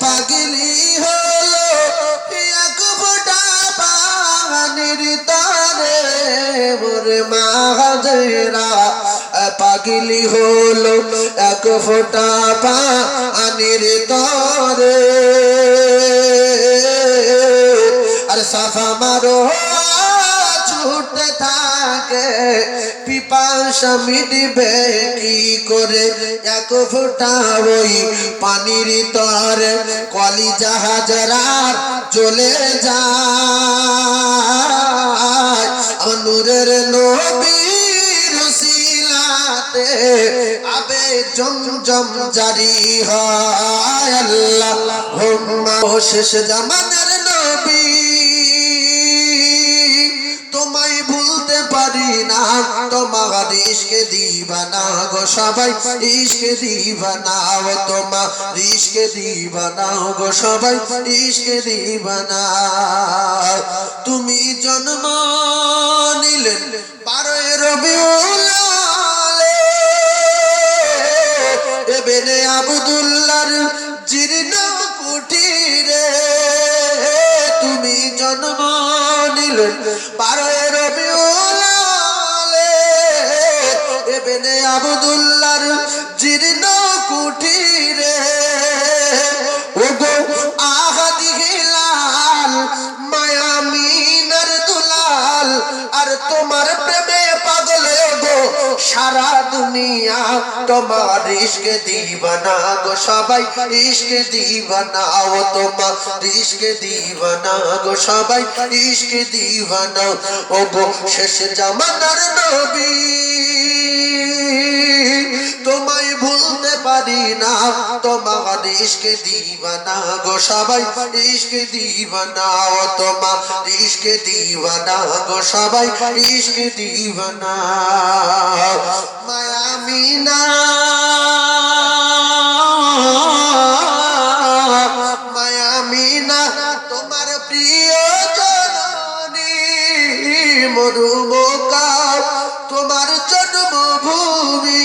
পাগলি হলো ফোঁটা পানির তরে মোরে মাহাজেরা। পাগলি হলো এক ফোঁটা পানির তরে। আর সাফা মারো। ছুটতে থাকে পিপাসা মিটবে কি করে? এক ফোঁটা ওই পানির তরে কলি জাহাজরার চলে যায়। অনুরের নবীর সিলাতে আবে জম জম জারি হয়। আল্লাহ শেষ জামানার নবী। তোমায় ভুলতে পারি না। তোমার ইশকে দিবানা গো সবাই, ইশকে দিবানা ও তোমার ইশকে দিবানা গো সবাই, ইশকে দিবানা। তুমি জন্ম নিলেন বারোই রবিউল এবেনে আবদুল্লার জীর্ণ নিলেন বারোয় রবিউল এবেনে আবদুল্লার সারা দুনিয়া, তোমার ইশকে দিবানা গো সবাই, ইশকে দিবানা ও তোমার ইশকে দিবানা গো সবাই, ইশকে দিবানা। ও গো শেষ জামানার নবী। ভুলতে পারি না তোমার ইশকে দিবানা গো সবাই, ইশকে দিবানা ও তোমার ইশকে দিবানা গো সবাই, ইশকে দিবানা মায়ামিনা মায়ামিনা তোমার প্রিয় জননী, মরুমকা, তোমার জন্মভূমি।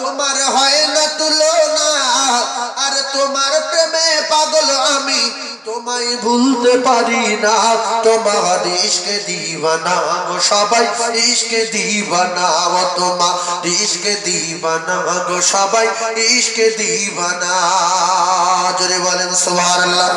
তোমার হয় না তুলনা, আর তোমার প্রেমে পাগল আমি তোমায় ভুলতে পারি না। তোমার ইশকে দিবানা গো সবাই, ইশকে দিবানা ও তোমার ইশকে দিবানা গো সবাই, ইশকে দিবানা। জোরে বলেন, সুবহানাল্লাহ।